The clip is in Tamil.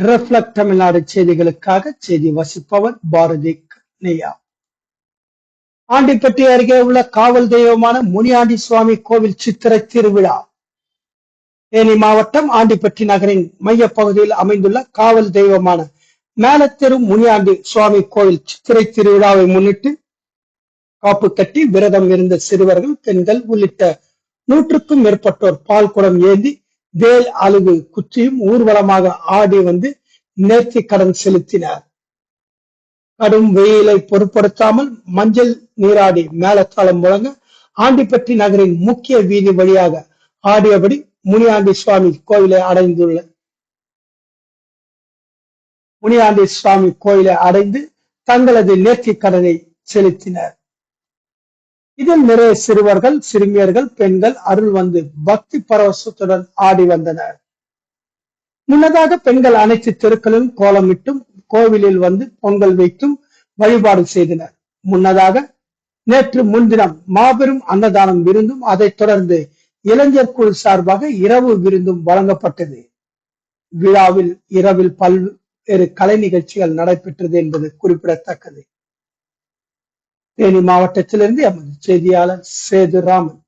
ரிஃப்ளக்ட் தமிழ்நாடு செய்திகளுக்காக செய்தி வசிப்பவர் பாரதி நெய்யா ஆண்டிப்பட்டி அருகே உள்ள காவல் தெய்வமான முனியாண்டி சுவாமி கோவில் சித்திரை திருவிழா. தேனி மாவட்டம் ஆண்டிப்பட்டி நகரின் மைய பகுதியில் அமைந்துள்ள காவல் தெய்வமான மேலத்தெரு முனியாண்டி சுவாமி கோவில் சித்திரை திருவிழாவை முன்னிட்டு காப்பு கட்டி விரதம் இருந்த சிறுவர்கள் பெண்கள் உள்ளிட்ட நூற்றுக்கும் மேற்பட்டோர் பால் குடம் ஏந்தி வேல் அழுகு குச்சியும் ஊர்வலமாக ஆடி வந்து நேர்த்தி கடன் செலுத்தினார். கடும் வெயிலை பொருட்படுத்தாமல் மஞ்சள் நீராடி மேலத்தாளம் முழங்க ஆண்டிப்பட்டி நகரின் முக்கிய வீதி வழியாக ஆடியபடி முனியாண்டி சுவாமி கோயிலை அடைந்துள்ள முனியாண்டி சுவாமி கோயிலை அடைந்து தங்களது நேர்த்தி கடனை செலுத்தினர். இதில் நிறைய சிறுவர்கள் சிறுமியர்கள் பெண்கள் அருள் வந்து பக்தி பரவசத்துடன் ஆடி வந்தனர். முன்னதாக பெண்கள் அனைத்து தெருக்களிலும் கோலமிட்டும் கோவிலில் வந்து பொங்கல் வைத்தும் வழிபாடு செய்தனர். முன்னதாக நேற்று முன்தினம் மாபெரும் அன்னதானம் விருந்தும் அதைத் தொடர்ந்து இளைஞர் குழு சார்பாக இரவு விருந்தும் வழங்கப்பட்டது. விழாவில் இரவில் பல்வேறு கலை நிகழ்ச்சிகள் நடைபெற்றது என்பது குறிப்பிடத்தக்கது. தேனி மாவட்டத்திலிருந்து எமது செய்தியாளர் சேது ராமன்